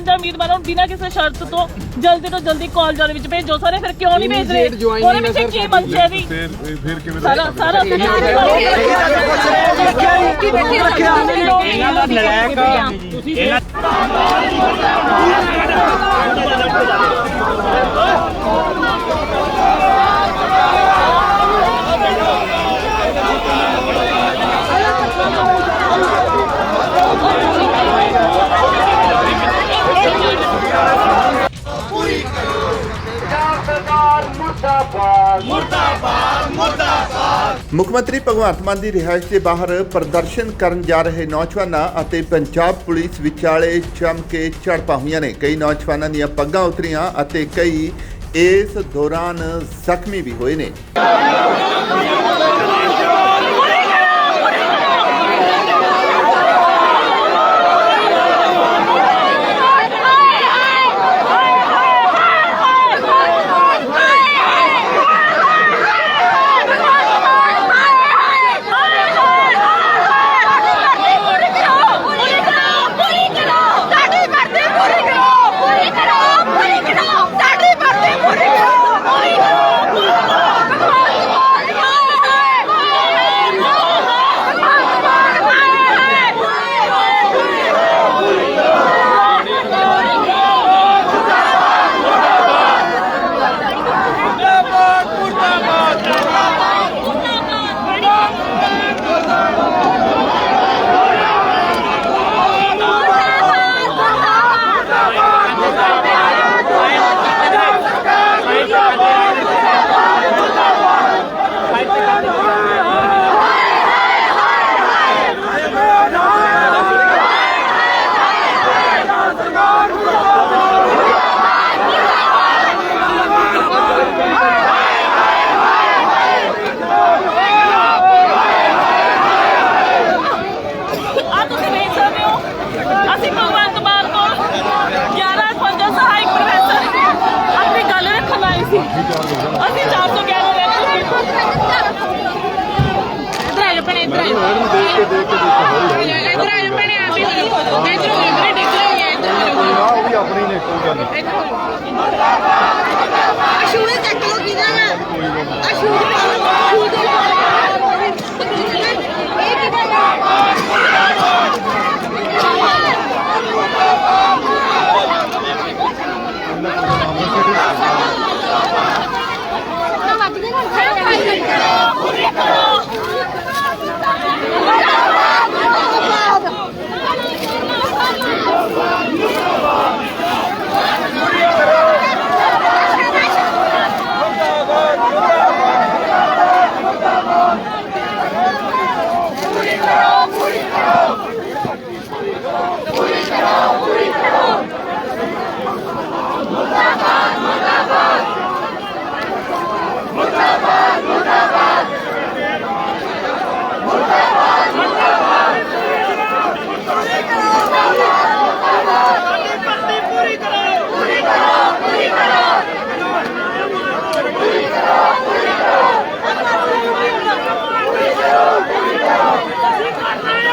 55 ਉਮੀਦਵਾਰਾਂ ਨੂੰ ਬਿਨਾਂ ਕਿਸੇ ਸ਼ਰਤ ਤੋਂ ਜਲਦੀ ਤੋਂ ਜਲਦੀ ਕਾਲਜਾਂ ਦੇ ਵਿੱਚ ਭੇਜੋ ਸਾਰੇ ਫਿਰ ਕਿਉਂ ਨਹੀਂ ਭੇਜ ਰਹੇ ਉਹਦੇ ਵਿੱਚ ਕੀ ਮੰਸ਼ਾ ਦੀ ਫਿਰ ਫਿਰ ਕਿਵੇਂ ਸਾਰਾ ਸਾਰਾ ਇਹਨਾਂ ਦਾ ਨਲਾਇਕ ਇਹਨਾਂ ਮੁੱਖ ਮੰਤਰੀ ਭਗਵੰਤ ਮਾਨ ਦੀ ਰਿਹਾਇਸ਼ ਦੇ ਬਾਹਰ ਪ੍ਰਦਰਸ਼ਨ ਕਰਨ ਜਾ ਰਹੇ ਨੌਜਵਾਨਾਂ ਅਤੇ ਪੰਜਾਬ ਪੁਲਿਸ ਵਿਚਾਲੇ ਜੰਮ ਕੇ ਝੜਪਾਂ ਹੋਈਆਂ ਨੇ। ਕਈ ਨੌਜਵਾਨਾਂ ਦੀਆਂ ਪੱਗਾਂ ਉਤਰੀਆਂ ਅਤੇ ਕਈ ਇਸ ਦੌਰਾਨ ਜ਼ਖਮੀ ਵੀ ਹੋਏ ਨੇ ਆ ਤੁਸੀਂ ਦੇਖ ਸਕਦੇ ਹੋ ਅਸੀਂ ਭਗਵੰਤ ਮਾਨ ਕੋਲ 11 ਪੰਜਾ ਸਹਾਇਕ ਪ੍ਰੋਫੈਸਰ ਆਪਣੀ ਗੱਲ ਰੱਖਣ ਆਏ ਸੀ ਅਸੀਂ 411 ਰਹਿ ਚੁੱਕੇ ਇਧਰ ਆਇਓ ਭੈਣੇ ਇਧਰ ਆਇਓ ਇਧਰ ਆਇਓ ਭੈਣੇ ਆ ਵੀ ਇਧਰ ਇਧਰ ਇਧਰ ਡਿੱਗ ਰਹੀ ਹੈ ਇਧਰ ਆ ਉਹ ਵੀ ਆਪਣੀ ਨੇ ਕੋਈ ਗੱਲ ਨਹੀਂ ਅਸ਼ੂਰੇ ਚੱਕ ਲੋ ਕਿਹਦਾ ਵਾ ਅਸ਼ੂਰੇ ਅਸ਼ੂਰੇ ਇਹ ਕਿਹਦਾ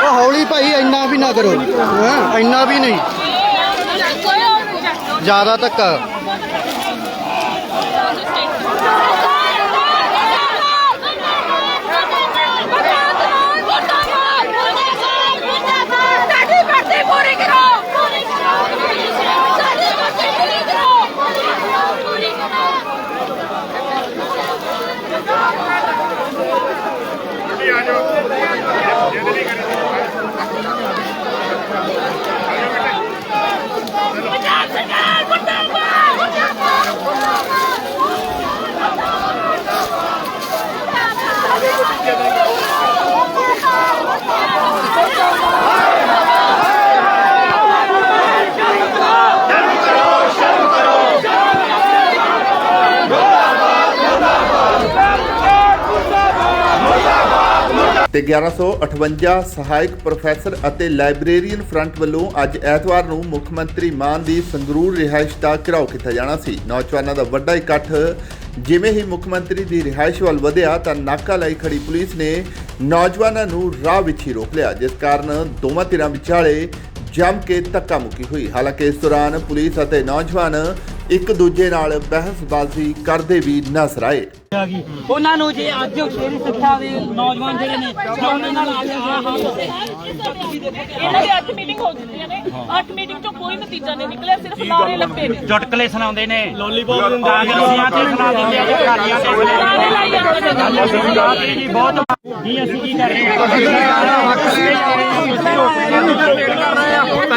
ਉਹ ਹੌਲੀ ਭਾਈ ਇੰਨਾ ਵੀ ਨਾ ਕਰੋ ਹੈਂ ਇੰਨਾ ਵੀ ਨਹੀਂ। ਜ਼ਿਆਦਾ ਧੱਕਾ ਸਾਡੀ ਭਰਤੀ ਪੂਰੀ ਕਰੋ ਪੂਰੀ ਕਰੋ ਸਾਡੀ ਭਰਤੀ ਪੂਰੀ ਕਰੋ ਪੂਰੀ ਕਰੋ ਪੰਜਾਬ ਸਰਕਾਰ ਮੁਰਦਾਬਾਦ ਮੁਰਦਾਬਾਦ ਤੇ 1158 ਸਹਾਇਕ ਪ੍ਰੋਫੈਸਰ ਅਤੇ ਲਾਇਬ੍ਰੇਰੀਅਨ ਫਰੰਟ ਵੱਲੋਂ ਅੱਜ ਐਤਵਾਰ ਨੂੰ ਮੁੱਖ ਮੰਤਰੀ ਮਾਨ ਦੀ ਸੰਗਰੂਰ ਰਿਹਾਇਸ਼ ਦਾ ਘਿਰਾਓ ਕੀਤਾ ਜਾਣਾ ਸੀ। ਨੌਜਵਾਨਾਂ ਦਾ ਵੱਡਾ ਇਕੱਠ ਜਿਵੇਂ ਹੀ ਮੁੱਖ ਮੰਤਰੀ ਦੀ ਰਿਹਾਇਸ਼ ਵੱਲ ਵਧਿਆ ਤਾਂ ਨਾਕਾ ਲਾਈ ਖੜੀ ਪੁਲਿਸ ਨੇ ਨੌਜਵਾਨਾਂ ਨੂੰ ਰਾਹ ਵਿੱਚ ਹੀ ਰੋਕ ਲਿਆ, ਜਿਸ ਕਾਰਨ ਦੋਵਾਂ ਧਿਰਾਂ ਵਿਚਾਲੇ ਜੰਮ ਕੇ ਧੱਕਾ ਮੁੱਕੀ ਹੋਈ। ਹਾਲਾਂਕਿ ਇਸ ਦੌਰਾਨ ਪੁਲਿਸ ਅਤੇ ਨੌਜਵਾਨ ਇੱਕ ਦੂਜੇ ਨਾਲ ਬਹਿਸਬਾਜ਼ੀ ਕਰਦੇ ਵੀ ਨਜ਼ਰ ਆਏ। ਉਹਨਾਂ ਨੂੰ ਜੇ ਅੱਜ ਸ਼ੇਰੀ ਸਿੱਖਿਆ ਦੇ ਨੌਜਵਾਨ ਜਿਹੜੇ ਨੇ ਉਹਨਾਂ ਨਾਲ ਅੱਜ ਆ ਹੋਵੇ ਇਹਨਾਂ ਦੀ ਅੱਠ ਮੀਟਿੰਗ ਹੋ ਚੁੱਕੀਆਂ ਨੇ। ਅੱਠ ਮੀਟਿੰਗ ਚੋਂ ਕੋਈ ਨਤੀਜਾ ਨਹੀਂ ਨਿਕਲਿਆ ਸਿਰਫ ਨਾਰੇ ਲੱਪੇ ਨੇ। ਚੁਟਕਲੇ ਸੁਣਾਉਂਦੇ ਨੇ। ਲੋਲੀਪੌਪ ਦਿੰਦੇ ਕਾਂਗਰਸੀਆਂ ਤੇ ਸੁਣਾ ਦਿੰਦੇ ਆ ਜੋ ਘਾਲੀਆਂ ਤੇ ਨਾਰੇ ਲਾਈ ਜਾਂਦੇ ਨੇ ਬਹੁਤ ਜੀ ਅਸੀਂ ਕੀ ਕਰ ਰਹੇ ਹਾਂ?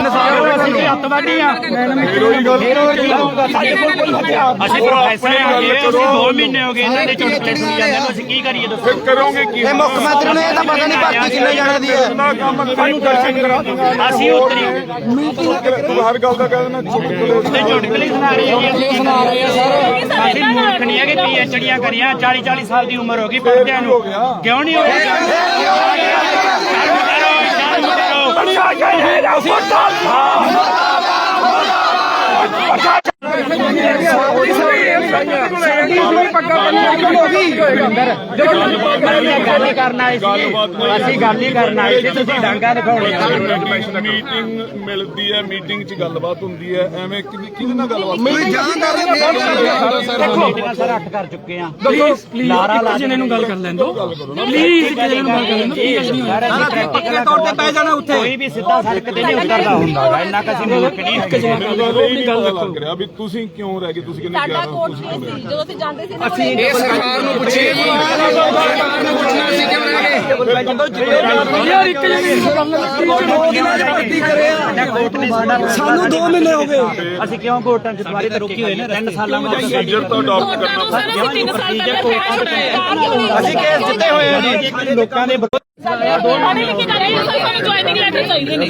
ਗਏ ਅਸੀਂ ਅੱਤਵਾਦੀ ਆ ਅਸੀਂ ਪ੍ਰੋਫੈਸਰ ਆ ਜੀ ਅਸੀਂ 2 ਮਹੀਨੇ ਹੋ ਗਏ ਇਹਨਾਂ ਦੇ ਚੁਟਕਲੇ ਸੁਣੀ ਜਾਂਦੇ ਨੂੰ ਅਸੀਂ ਕੀ ਕਰੀਏ ਦੱਸੋ? ਕਰੋਗੇ ਕੀ? ਇਹ ਮੁੱਖ ਮੰਤਰੀ ਨੇ ਇਹ ਤਾਂ ਪਤਾ ਨਹੀਂ ਭਰਤੀ ਕਿੰਨੇ ਜਾਣਾ ਦੀ ਹੈ। ਨਾ ਕੰਮ ਸਾਨੂੰ ਦਰਸ਼ਨ ਕਰਾ। ਦੂੰਗਾ ਅਸੀਂ ਉਤਰੀ ਤੂੰ ਹਰ ਗੱਲ ਦਾ ਕਹਿ ਦੇਣਾ ਚੁੱਪ ਤੇ ਚੁਟਕਲੇ ਸੁਣਾ ਰਹੇ ਆ ਜੀ ਸੁਣਾ ਰਹੇ ਆ ਸਰ। ਅਸੀਂ ਮੂਰਖ ਨਹੀਂ ਹੈਗੇ ਪੀਐਚਡੀਆਂ ਕਰੀਆਂ 40 40 ਸਾਲ ਦੀ ਉਮਰ ਹੋ ਗਈ ਪੜ੍ਹਦਿਆਂ ਨੂੰ। ਕਿਉਂ ਨਹੀਂ ਹੋ ਗਈ ਗੱਲ ਹੀ ਕਰਨ ਆਏ ਸੀ ਅਸੀਂ ਗੱਲ ਹੀ ਕਰਨ ਸੀ ਤੁਸੀਂ ਡਾਂਗਾ ਦਿਖਾਉਣੇ ਮੀਟਿੰਗ ਮਿਲਦੀ ਹੈ ਮੀਟਿੰਗ 'ਚ ਗੱਲਬਾਤ ਹੁੰਦੀ ਹੈ ਐਵੇਂ ਕਿਹਦੀ ਨਾਲ ਗੱਲਬਾਤ ਕੋਈ ਜਾਣ ਕਰ ਮੀਟਿੰਗਾਂ ਸਰ ਅੱਠ ਕਰ ਚੁੱਕੇ ਆ ਪਲੀਜ਼ ਪਲੀਜ਼ ਲਾਰਾ ਲਾ ਜਣੇ ਨੂੰ ਗੱਲ ਕਰ ਲੈਣ ਦੋ ਪਲੀਜ਼ ਜਣੇ ਨੂੰ ਗੱਲ ਕਰ ਲੈਣ ਦੋ ਪ੍ਰੈਕਟੀਕਲ ਤੌਰ ਤੇ ਪੈ ਜਾਣਾ ਉੱਥੇ ਕੋਈ ਵੀ ਸਿੱਧਾ ਸੜਕ ਤੇ ਨਹੀਂ ਉਤਰਦਾ ਹੁੰਦਾ ਇੰਨਾ ਕਸੀ ਮੂਰਖ ਨਹੀਂ ਹੈਗੇ ਨਹੀਂ ਪਤਾ ਲੱਗ ਰਿਹਾ ਵੀ ਤੁਸੀਂ ਕਿਉਂ ਰਹਿ ਗਏ ਤੁਸੀਂ ਕਿੰਨੇ ਸਾਡਾ 11 ਕੋਟ ਤੁਸੀਂ ਸੀ ਜਦੋਂ ਅਸੀਂ ਜਾਂਦੇ ਸੀ ਅਸੀਂ ਸਰਕਾਰ ਨੂੰ ਪੁੱਛੀਏ ਜੀ। ਸਰਕਾਰ ਨੂੰ ਪੁੱਛਣਾ ਸੀ ਕਿਉਂ ਰਹਿ ਗਏ ਸਾਨੂੰ 2 ਮਹੀਨੇ ਹੋ ਗਏ। ਅਸੀਂ ਕਿਉਂ ਕੋਰਟਾਂ ਚ ਦੁਬਾਰੇ ਤੇ ਰੁਕੀ ਹੋਏ ਨੇ? 3 ਸਾਲਾਂ ਬਾਅਦ ਪ੍ਰੋਸੀਜਰ ਤਾਂ ਅਡਾਪਟ ਕੋਟਾਂ ਨੂੰ ਕਰਨਾ ਸਰ ਅਸੀਂ 3 ਸਾਲ ਪਹਿਲਾਂ ਅਸੀਂ ਕੇਸ ਜਿੱਤੇ ਹੋਏ ਆ ਜੀ? ਲੋਕਾਂ ਦੇ ਪੜ੍ਹੇ ਲਿਖੇ ਸਰ ਸਾਨੂੰ ਜੁਆਇਨਿੰਗ ਲੈਟਰ ਚਾਹੀਦੇ ਨੇ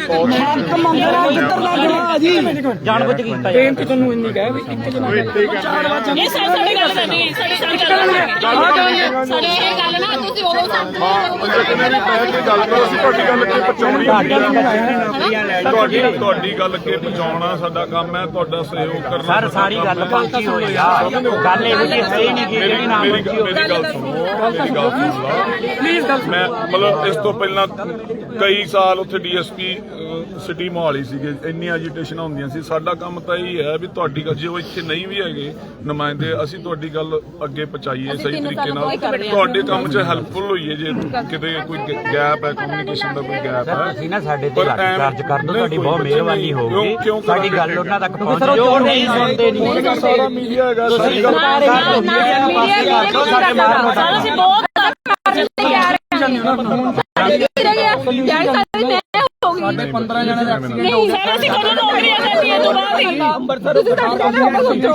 ਜਾਣ ਬੁੱਝ ਕੇ ਕੀਤਾ ਜੀ ਤੁਹਾਨੂੰ ਇੰਨੀ ਕਹੇ ਵੀ ਇਹ ਸਰ ਸਾਡੀ ਗੱਲ ਕਰਨੀ ਸਾਡੀ ਸਾਡੀ ਗੱਲ ਕਰਨੀ ਸਾਡੇ ਇਹ ਗੱਲ ਨਾ ਤੁਸੀਂ ਤੁਹਾਡੀ ਗੱਲ ਅੱਗੇ ਪਹੁੰਚਾਉਣੀ ਹੁੰਦੀ ਹੈ ਤੁਹਾਡੀ ਤੁਹਾਡੀ ਗੱਲ ਅੱਗੇ ਪਹੁੰਚਾਉਣਾ ਸਾਡਾ ਕੰਮ ਹੈ ਤੁਹਾਡਾ ਸਹਿਯੋਗ ਕਰਨਾ ਸਰ ਸਾਰੀ ਗੱਲ ਪਹੁੰਚੀ ਹੋਈ ਆ। ਗੱਲ ਇਹੋ ਜਿਹੀ ਹੈ ਹੀ ਨਹੀਂ ਕਿ ਜਿਹੜੀ ਨਾ ਮੇਰੀ ਪਹੁੰਚੀ ਹੋਵੇ ਮੇਰੀ ਗੱਲ ਸੁਣੋ ਮੇਰੀ ਗੱਲ ਸੁਣੋ। ਪਲੀਜ਼ ਗੱਲ ਮੈਂ ਮਤਲਬ ਇਸ ਤੋਂ ਪਹਿਲਾਂ ਕਈ ਸਾਲ ਉੱਥੇ ਡੀਐਸਪੀ ਸਿਟੀ ਮੋਹਾਲੀ ਸੀਗੇ ਇੰਨੀ ਐਜੀਟੇਸ਼ਨ ਹੁੰਦੀਆਂ ਸੀ। ਸਾਡਾ ਕੰਮ ਤਾਂ ਇਹ ਹੈ ਵੀ ਤੁਹਾਡੀ ਗੱਲ- ਜੇ ਉਹ ਇੱਥੇ ਨਹੀਂ ਵੀ ਹੈਗੇ ਨੁਮਾਇੰਦੇ ਅਸੀਂ ਤੁਹਾਡੀ ਗੱਲ ਅੱਗੇ ਪਹੁੰਚਾਈਏ ਸਹੀ ਤਰੀਕੇ ਨਾਲ। ਤੁਹਾਡੇ ਕੰਮ 'ਚ ਹੈਲਪਫੁਲ ਹੋਈਏ ਜੇ ਕਿਤੇ ਕੋਈ ਗੈਪ ਹੈ ਕਮਿਊਨੀਕੇਸ਼ਨ ਦਾ ਕੋਈ ਗੈਪ ਹੈ। ਤੁਸੀਂ ਨਾ ਸਾਡੇ ਤੇ ਐਵੇਂ- ਚਾਰਜ ਕਰ ਦਿਓ ਤੁਹਾਡੀ ਬਹੁਤ ਮਿਹਰਬਾਨੀ। ਹੋਊਗੀ। ਸਾਡੀ? ਗੱਲ ਉਹਨਾਂ ਤੱਕ ਪਹੁੰਚ ਜੋ ਨਹੀਂ ਸੁਣਦੇ ਨਹੀਂ। ਸਾਰਾ ਮੀਡੀਆ ਹੈਗਾ ਸਾਰੀ ਗੱਲ ਸਾਡੇ ਮਾਰਨ ਸਰ ਅਸੀਂ ਬਹੁਤ ਯਾਰ ਸਾਡੇ ਮੈਂ ਹੋ ਗਈ। ਸਾਡੇ 15 ਜਣੇ ਨਹੀਂ ਸਰ ਅਸੀਂ ਕਦੋਂ ਨੌਕਰੀਆਂ ਕਰਨੀਆਂ ਤੋਂ ਬਾਅਦ ਹੀ ਤੁਸੀਂ ਤਾਂ ਕਹਿੰਦੇ ਹੋ ਸੋਚੋ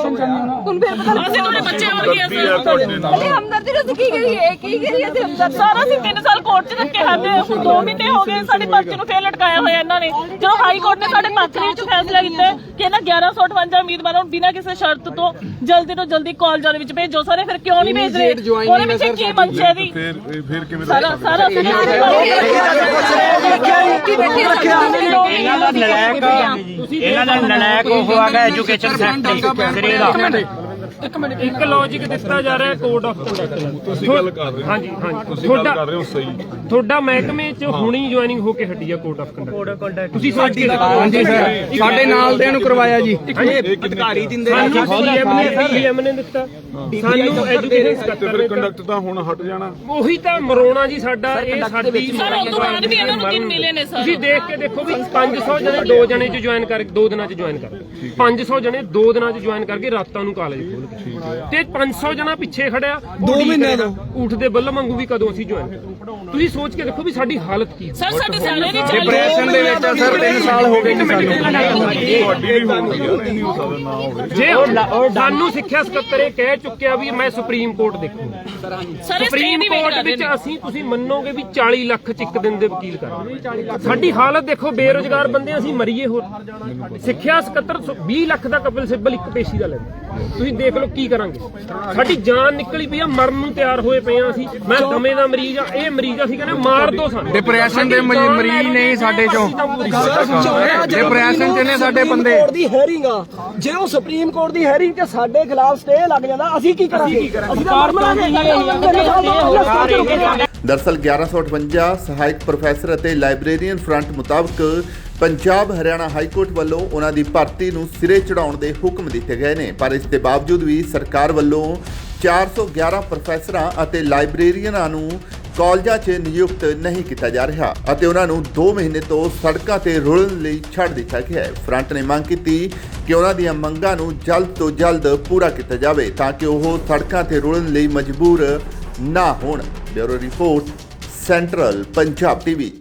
ਹੁਣ ਫਿਰ ਪਤਾ ਅਸੀਂ ਤੁਹਾਡੇ ਬੱਚੇ ਵਰਗੇ ਹੈ ਨਾਲ ਨਹੀਂ ਹਮਦਰਦੀ ਨੂੰ ਅਸੀਂ ਕੀ ਕਰੀਏ? ਕੀ ਕਰੀਏ ਅਸੀਂ ਹਮਦਰਦੀ ਸਾਰਾ ਅਸੀਂ 3 ਸਾਲ ਕੋਰਟ 'ਚ ਰੱਖੇ ਹਨ। ਹੁਣ 2 ਮਹੀਨੇ ਹੋ ਗਏ ਸਾਡੇ ਪਰਚੇ ਨੂੰ ਫੇਰ ਲਟਕਾਇਆ ਹੋਇਆ ਇਹਨਾਂ ਨੇ। ਜਦੋਂ ਹਾਈ ਕੋਰਟ ਨੇ ਸਾਡੇ ਪੱਖ ਦੇ ਵਿੱਚ ਫੈਸਲਾ ਕੀਤਾ ਹੈ ਕਿ ਇਹਨਾਂ 1158 ਉਮੀਦਵਾਰਾਂ ਨੂੰ ਬਿਨਾਂ ਕਿਸੇ ਸ਼ਰਤ ਤੋਂ ਜਲਦੀ ਤੋਂ ਜਲਦੀ ਕਾਲਜਾਂ ਦੇ ਵਿੱਚ ਭੇਜੋ। ਸਾਰੇ ਫਿਰ ਕਿਉਂ ਨਹੀਂ ਭੇਜ ਰਹੇ? ਉਹਦੇ ਵਿੱਚ ਕੀ ਮੰਸ਼ਾ ਦੀ ਫਿਰ ਫਿਰ ਕਿਵੇਂ ਸਾਰਾ ਸਾਰਾ ਅਸੀਂ ਇਹਨਾਂ ਦਾ ਨਲਾਇਕ ਇਹਨਾਂ ਦਾ ਨਲਾਇਕ ਉਹ ਆ ਗਿਆ ਐਜੂਕੇਸ਼ਨ ਸੈਕਟਰੀ ਸਿਰੇ ਦਾ। ਇੱਕ ਲੌਜੀਕ ਦਿੱਤਾ ਜਾ ਰਿਹਾ ਕੋਡ ਆਫ ਕੰਡਕਟ ਤੁਸੀਂ ਗੱਲ ਕਰ ਰਹੇ ਹੋ। ਹਾਂਜੀ ਹਾਂਜੀ। ਤੁਸੀਂ ਗੱਲ ਤੁਹਾਡਾ ਕਰ ਰਹੇ ਹੋ ਸਹੀ। ਤੁਹਾਡਾ ਮਹਿਕਮੇ ਚ ਹੁਣੀ ਜੁਆਇਨਿੰਗ ਹੋ ਕੇ ਹਟੀ ਆ ਕੋਡ ਆਫ ਕੰਡਕਟ ਤੁਸੀਂ ਸੋਚ ਕੇ ਦੇਖੋ ਹਾਂਜੀ ਸਰ ਸਾਡੇ ਨਾਲ ਦੇ ਨੂੰ ਕਰਵਾਇਆ ਜੀ। ਅਧਿਕਾਰੀ ਦਿੰਦੇ ਸੀਐਮ ਨੇ ਸੀਐਮ ਨੇ ਦਿੱਤਾ। ਸਾਨੂੰ ਐਜੂਕੇਸ਼ਨ ਤੇ ਸਕੱਤਰ ਫਿਰ ਨੇ ਕੰਡਕਟ ਤਾਂ ਹੁਣ ਹਟ ਜਾਣਾ। ਉਹੀ ਤਾਂ ਮਰੋਣਾ ਜੀ ਸਾਡਾ ਇਹ ਸਾਡੀ ਸਰ ਉਸ ਤੋਂ ਬਾਅਦ ਵੀ ਇਹਨਾਂ ਨੂੰ ਦਿਨ ਮਿਲੇ ਨੇ ਸਰ। ਤੁਸੀਂ ਦੇਖ ਕੇ ਦੇਖੋ ਵੀ 500 ਜਣੇ ਦੋ ਜਣੇ ਚ ਜੁਆਇਨ ਕਰ ਦੋ ਦਿਨਾਂ ਚ ਜੁਆਇਨ ਕਰ। 500 ਜਣੇ ਦੋ ਦਿਨਾਂ ਚ ਜੁਆਇਨ ਕਰਕੇ ਰਾਤਾਂ ਨੂੰ ਕਾਲਜ ਖੋਲ ਕੇ ਤੇ 500 ਜਣਾ ਪਿੱਛੇ ਖੜਿਆ 2 ਮਹੀਨੇ ਤੋਂ। ਉੱਠਦੇ ਬੱਲ ਮੰਗੂ ਵੀ ਕਦੋਂ ਅਸੀਂ ਜੁਆਇਨ ਤੁਸੀਂ ਸੋਚ ਕੇ ਦੇਖੋ ਵੀ ਸਾਡੀ ਹਾਲਤ ਕੀ ਹੈ। ਸਰ ਸਾਡੇ ਸਾਰੇ ਨਹੀਂ ਚੱਲ ਡਿਪਰੈਸ਼ਨ ਦੇ ਵਿੱਚ ਆ ਸਰ 3 ਸਾਲ ਹੋ ਗਏ ਜੀ ਸਾਨੂੰ। ਤੁਹਾਡੀ ਵੀ ਹੋਊਗੀ ਯਾਰ ਇਹ ਨਹੀਂ ਹੋ ਸਕਦਾ ਨਾ ਹੋਵੇ। ਜੇ ਸਾਨੂੰ ਸਿੱਖਿਆ ਸਕੱਤਰ ਇਹ ਕਹਿ ਚੁੱਕਿਆ ਵੀ ਮੈਂ ਸੁਪਰੀਮ ਕੋਰਟ ਦੇਖੂ। ਸਰ ਇਸ ਸੁਪਰੀਮ ਕੋਰਟ ਕਰ ਵਿੱਚ ਅਸੀਂ ਤੁਸੀਂ ਮੰਨੋਗੇ ਵੀ 40 ਲੱਖ ਚ ਇੱਕ ਦਿਨ ਦੇ ਵਕੀਲ ਕਰਦੇ ਸਾਡੀ ਹਾਲਤ ਦੇਖੋ ਬੇਰੋਜ਼ਗਾਰ ਬੰਦੇ ਅਸੀਂ ਮਰੀਏ ਹੋਰ। ਸਿੱਖਿਆ ਸਕੱਤਰ 20 ਲੱਖ ਦਾ ਕਪਲ ਸਿੱਬਲ ਇੱਕ ਪੇਸ਼ੀ ਦਾ ਲੈਂਦਾ। ਤੁਸੀਂ ਦੇਖ ਲਓ ਕੀ ਕਰਾਂਗੇ। ਸਾਡੀ ਜਾਨ ਨਿਕਲੀ ਪਈ ਆ ਮਰਨ ਨੂੰ ਤਿਆਰ ਹੋਏ ਪਏ ਆ ਅਸੀਂ। ਮੈਂ ਦਮੇ ਦਾ ਮਰੀਜ਼ ਆ ਇਹ ਮਰੀਜ਼ ਅਸੀਂ ਕਹਿੰਦੇ ਮਾਰ ਦੋ ਸਾਨੂੰ। ਡਿਪਰੈਸ਼ਨ ਦੇ ਮਰੀ- ਮਰੀਜ਼ ਨੇ ਸਾਡੇ ਚੋਂ। ਡਿਪਰੈਸ਼ਨ ਚ ਨੇ ਸਾਡੇ ਬੰਦੇ। ਕੋਰਟ ਦੀ ਹੈਰਿੰਗ ਆ। ਜੇ ਉਹ ਸੁਪਰੀਮ ਕੋਰਟ ਦੀ ਹੈਰਿੰਗ ਤੇ ਸਾਡੇ ਖਿਲਾਫ ਸਟੇ ਲੱਗ ਜਾਂਦਾ ਅਸੀਂ ਕੀ ਕਰਾਂਗੇ? ਅਸੀਂ ਤਾਂ ਦਰਸਲ 1158 ਸਹਾਇਕ ਪ੍ਰੋਫੈਸਰ ਅਤੇ ਲਾਇਬ੍ਰੇਰੀਅਨ ਫਰੰਟ ਮੁਤਾਬਕ ਪੰਜਾਬ ਹਰਿਆਣਾ ਹਾਈ ਕੋਰਟ ਵੱਲੋਂ ਉਹਨਾਂ ਦੀ ਭਰਤੀ ਨੂੰ ਸਿਰੇ ਚੜਾਉਣ ਦੇ ਹੁਕਮ ਦਿੱਤੇ ਗਏ ਨੇ। ਪਰ ਇਸ ਦੇ ਬਾਵਜੂਦ ਵੀ ਸਰਕਾਰ ਵੱਲੋਂ 411 ਪ੍ਰੋਫੈਸਰਾਂ ਅਤੇ ਲਾਇਬ੍ਰੇਰੀਅਨਾਂ ਨੂੰ ਕਾਲਜਾਂ 'ਚ ਨਿਯੁਕਤ ਨਹੀਂ ਕੀਤਾ ਜਾ ਰਿਹਾ ਅਤੇ ਉਹਨਾਂ ਨੂੰ 2 ਮਹੀਨੇ ਤੋਂ ਸੜਕਾਂ ਤੇ ਰੁਲਣ ਲਈ ਛੱਡ ਦਿੱਤਾ ਗਿਆ ਹੈ। ਫਰੰਟ ਨੇ ਮੰਗ ਕੀਤੀ ਕਿ ਉਹਨਾਂ ਦੀਆਂ ਮੰਗਾਂ ਨੂੰ ਜਲਦ ਤੋਂ ਜਲਦ ਪੂਰਾ ਕੀਤਾ ਜਾਵੇ ਤਾਂ ਕਿ ਉਹ ਸੜਕਾਂ ਤੇ ਰੁਲਣ ਲਈ ਮਜਬੂਰ ਨਾ ਹੋਣ। Bureau report, central Punjab TV.